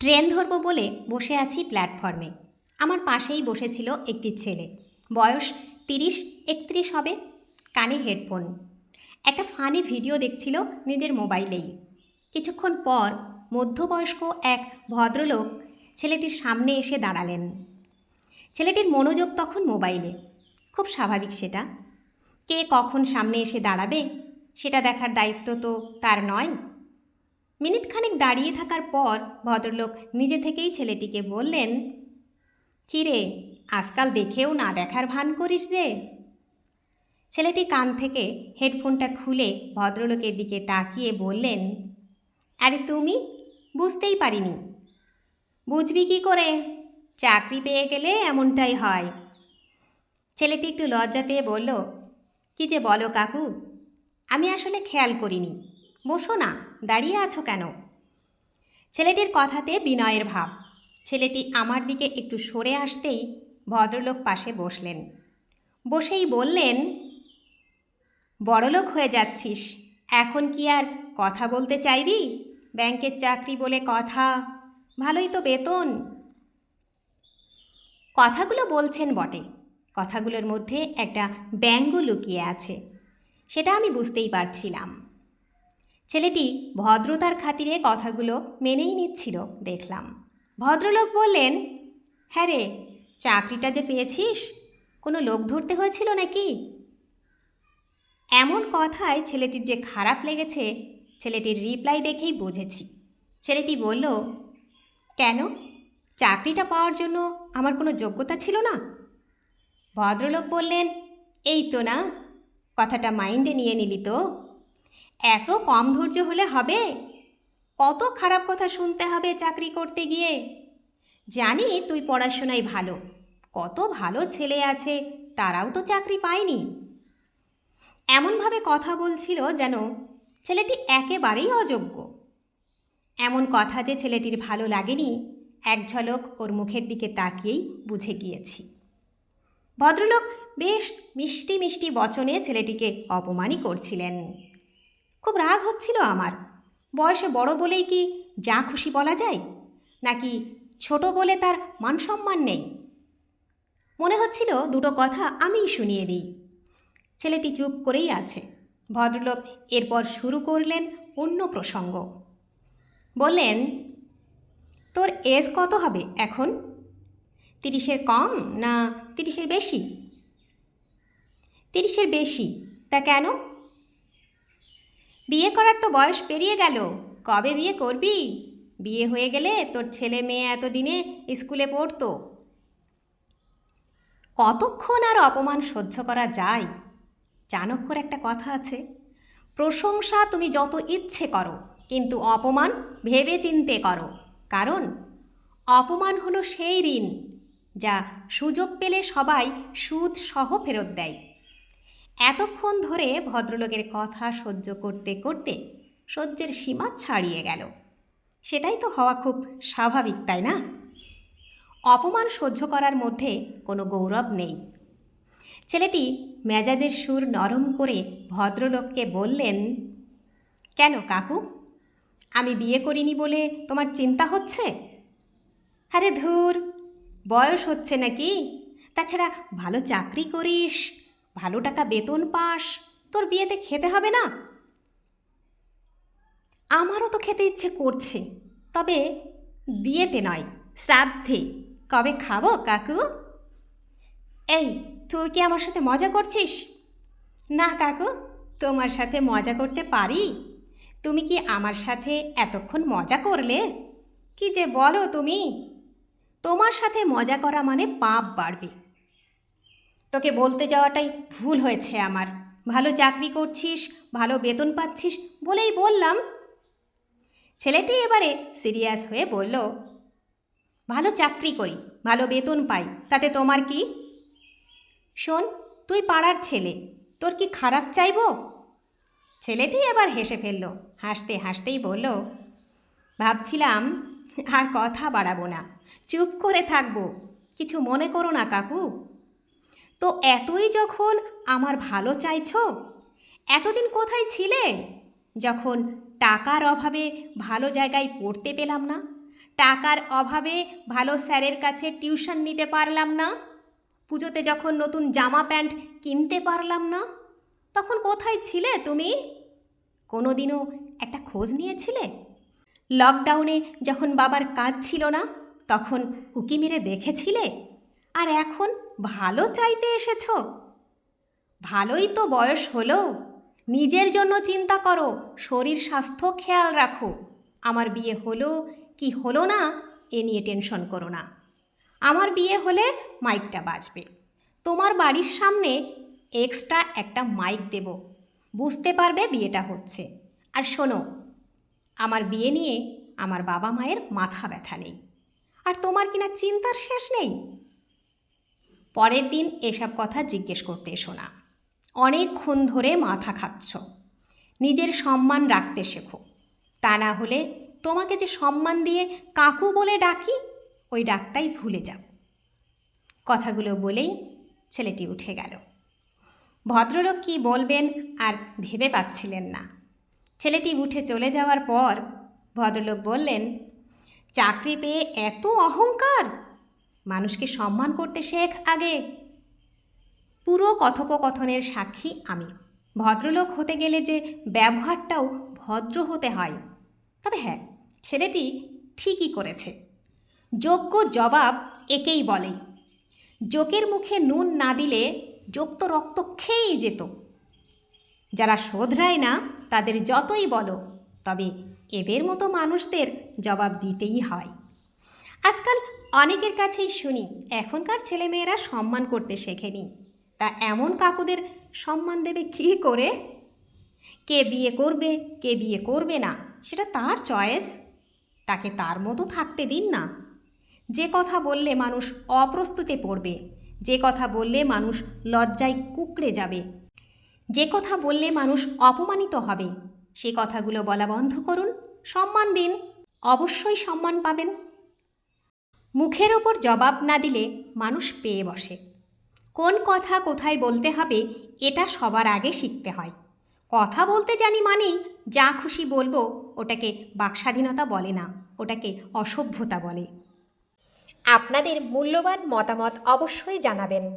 Train ধরবো বলে বসে আছি প্ল্যাটফর্মে। আমার পাশেই বসেছিল একটি ছেলে। বয়স তিরিশ, একত্রিশ হবে। কানে হেডফোন। একটা ফানি ভিডিও দেখছিল নিজের মোবাইলেই। কিছুক্ষণ পর মধ্যবয়স্ক এক ভদ্রলোক ছেলেটির সামনে এসে দাঁড়ালেন। ছেলেটির মনোযোগ তখন মোবাইলে। খুব স্বাভাবিক সেটা। কে কখন সামনে এসে দাঁড়াবে, সেটা দেখার দায়িত্ব তো তার নয়। মিনিট খানেক দাঁড়িয়ে থাকার পর ভদ্রলোক নিজে থেকেই ছেলেটিকে বললেন কী রে আজকাল দেখেও না দেখার ভান করিস যে? ছেলেটি কান থেকে হেডফোনটা খুলে ভদ্রলোকের দিকে তাকিয়ে বললেন, আরে তুমি? বুঝতেই পারিনি। বুঝবি কি করে? চাকরি পেয়ে গেলে এমনটাই হয়। ছেলেটি একটু লজ্জা পেয়ে বলল, কি যে বলো কাকু? আমি আসলে খেয়াল করিনি। বসো না। দাঁড়িয়ে আছো কেন? ছেলেটির কথাতে বিনয়ের ভাব। ছেলেটি আমার দিকে একটু সরে আসতেই ভদ্রলোক পাশে বসলেন। বসেই বললেন, বড়লোক হয়ে যাচ্ছিস। এখন কি আর কথা বলতে চাইবি? ব্যাংকের চাকরি বলে কথা। ভালোই তো বেতন। কথাগুলো বলছেন বটে। কথাগুলোর মধ্যে একটা ব্যঙ্গ লুকিয়ে আছে। সেটা আমি বুঝতেই পারছিলাম। ছেলেটি ভদ্রতার খাতিরে কথাগুলো মেনেই নিচ্ছিল, দেখলাম। ভদ্রলোক বললেন হ্যাঁ রে, চাকরিটা যে পেয়েছিস, কোনো লোক ধরতে হয়েছিল নাকি? এমন কথায় ছেলেটির যে খারাপ লেগেছে, ছেলেটির রিপ্লাই দেখেই বুঝেছি। ছেলেটি বলল, কেন? চাকরিটা পাওয়ার জন্য আমার কোনো যোগ্যতা ছিল না? ভদ্রলোক বললেন, এই তো না, কথাটা মাইন্ডে নিয়ে নিলি তো। এত কম ধৈর্য হলে হবে? কত খারাপ কথা শুনতে হবে চাকরি করতে গিয়ে? জানি তুই পড়াশোনায় ভালো। কত ভালো ছেলে আছে, তারাও তো চাকরি পায়নি। এমনভাবে কথা বলছিল যেন ছেলেটি একেবারেই অযোগ্য। এমন কথা যে ছেলেটির ভালো লাগেনি, এক ঝলক ওর মুখের দিকে তাকিয়েই বুঝে গিয়েছি। ভদ্রলোক বেশ মিষ্টি মিষ্টি বচনে ছেলেটিকে অপমানই করছিলেন। খুব রাগ হচ্ছিল আমার। বয়সে বড় বলেই কি যা খুশি বলা যায়? নাকি ছোট বলে তার মানসম্মান নেই? মনে হচ্ছিল দুটো কথা আমিই শুনিয়ে দিই। ছেলেটি চুপ করেই আছে। ভদ্রলোক এরপর শুরু করলেন অন্য প্রসঙ্গ। বললেন, তোর এজ কত হবে এখন? তিরিশের কম না তিরিশের বেশি? তিরিশের বেশি, তা কেন? বিয়ে করার তো বয়স পেরিয়ে গেল। কবে বিয়ে করবি? বিয়ে হয়ে গেলে তোর ছেলে মেয়ে এতদিনে স্কুলে পড়তো। কতক্ষণ আর অপমান সহ্য করা যায়? চাণক্যর একটা কথা আছে, প্রশংসা তুমি যত ইচ্ছে করো, কিন্তু অপমান ভেবে চিনতে করো। কারণ অপমান হলো সেই ঋণ যা সুযোগ পেলে সবাই সুদ সহ ফেরত দেয়। এতক্ষণ ধরে ভদ্রলোকের কথা সহ্য করতে করতে সহ্যের সীমা ছাড়িয়ে গেল। সেটাই তো হওয়া খুব স্বাভাবিক, তাই না? অপমান সহ্য করার মধ্যে কোনো গৌরব নেই। ছেলেটি মেজাজের সুর নরম করে ভদ্রলোককে বললেন, কেন কাকু? আমি বিয়ে করিনি বলে তোমার চিন্তা হচ্ছে? আরে ধুর, বয়স হচ্ছে নাকি? তাছাড়া ভালো চাকরি করিস ভালো টাকা বেতন পাস, তোর বিয়েতে খেতে হবে না? আমারও তো খেতে ইচ্ছে করছে, তবে বিয়েতে নয়, শ্রাদ্ধে। কবে খাব, কাকু? এই, তুই কি আমার সাথে মজা করছিস? না, কাকু, তোমার সাথে মজা করতে পারি। তুমি কি আমার সাথে এতক্ষণ মজা করলে? কি যে বলো তুমি। তোমার সাথে মজা করা মানে পাপ বাড়বে। তোকে বলতে যাওয়াটাই ভুল হয়েছে আমার। ভালো চাকরি করছিস, ভালো বেতন পাচ্ছিস বলেই বললাম। ছেলেটি এবারে সিরিয়াস হয়ে বলল, ভালো চাকরি করি, ভালো বেতন পাই, তাতে তোমার কি? শোন, তুই পাড়ার ছেলে, তোর কি খারাপ চাইব? ছেলেটি এবার হেসে ফেলল, হাসতে হাসতেই বলল, ভাবছিলাম আর কথা বাড়াবো না, চুপ করে থাকব, কিছু মনে করো না কাকু। তো এতই যখন আমার ভালো চাইছো? এতদিন কোথায় ছিলে? যখন টাকার অভাবে ভালো জায়গায় পড়তে পেলাম না, টাকার অভাবে ভালো স্যারের কাছে টিউশন নিতে পারলাম না, পুজোতে যখন নতুন জামা প্যান্ট কিনতে পারলাম না, তখন কোথায় ছিলে তুমি? কোনোদিনও একটা খোঁজ নিয়েছিলে? লকডাউনে যখন বাবার কাজ ছিল না, তখন উকি মেরে দেখেছিলে? আর এখন ভালো চাইতে এসেছ? ভালোই তো বয়স হলো। নিজের জন্য চিন্তা করো, শরীর স্বাস্থ্য খেয়াল রাখো। আমার বিয়ে হলো কি হলো না, এ নিয়ে টেনশন করো না। আমার বিয়ে হলে মাইকটা বাজবে। তোমার বাড়ির সামনে এক্সট্রা একটা মাইক দেব। বুঝতে পারবে বিয়েটা হচ্ছে। আর শোনো, আমার বিয়ে নিয়ে আমার বাবা মায়ের মাথা ব্যথা নেই। আর তোমার কিনা চিন্তার শেষ নেই? পরের দিন এসব কথা জিজ্ঞেস করতে এসো না। অনেকক্ষণ ধরে মাথা খাচ্ছ। নিজের সম্মান রাখতে শেখো। তা না হলে তোমাকে যে সম্মান দিয়ে কাকু বলে ডাকি, ওই ডাকটাই ভুলে যাব। কথাগুলো বলেই ছেলেটি উঠে গেল। ভদ্রলোক কি বলবেন আর ভেবে পাচ্ছিলেন না। ছেলেটি উঠে চলে যাওয়ার পর ভদ্রলোক বললেন, চাকরি পেয়ে এত অহংকার! মানুষকে সম্মান করতে শেখ আগে। পুরো কথোপকথনের সাক্ষী আমি। ভদ্রলোক হতে গেলে যে ব্যবহারটাও ভদ্র হতে হয়। তবে হ্যাঁ ছেলেটি ঠিকই করেছে। যোগ্য জবাব একেই বলে। জোকের মুখে নুন না দিলে যোগ তো রক্ত খেয়েই যেত। যারা শোধরায় না, তাদের যতই বলো, তবে এদের মতো মানুষদের জবাব দিতেই হয়। আজকাল অনেকের কাছেই শুনি, এখনকার ছেলেমেয়েরা সম্মান করতে শেখেনি। তা এমন কাকুদের সম্মান দেবে কী করে? কে বিয়ে করবে, কে বিয়ে করবে না, সেটা তার চয়েস। তাকে তার মতো থাকতে দিন না। যে কথা বললে মানুষ অপ্রস্তুতে পড়বে, যে কথা বললে মানুষ লজ্জায় কুকড়ে যাবে। যে কথা বললে মানুষ অপমানিত হবে, সে কথাগুলো বলা বন্ধ করুন, সম্মান দিন। অবশ্যই সম্মান পাবেন। মুখের ওপর জবাব না দিলে মানুষ পেয়ে বসে। কোন কথা কোথায় বলতে হবে, এটা সবার আগে শিখতে হয়। কথা বলতে জানি মানেই যা খুশি বলব, ওটাকে বাকস্বাধীনতা বলে না, ওটাকে অসভ্যতা বলে। আপনাদের মূল্যবান মতামত অবশ্যই জানাবেন।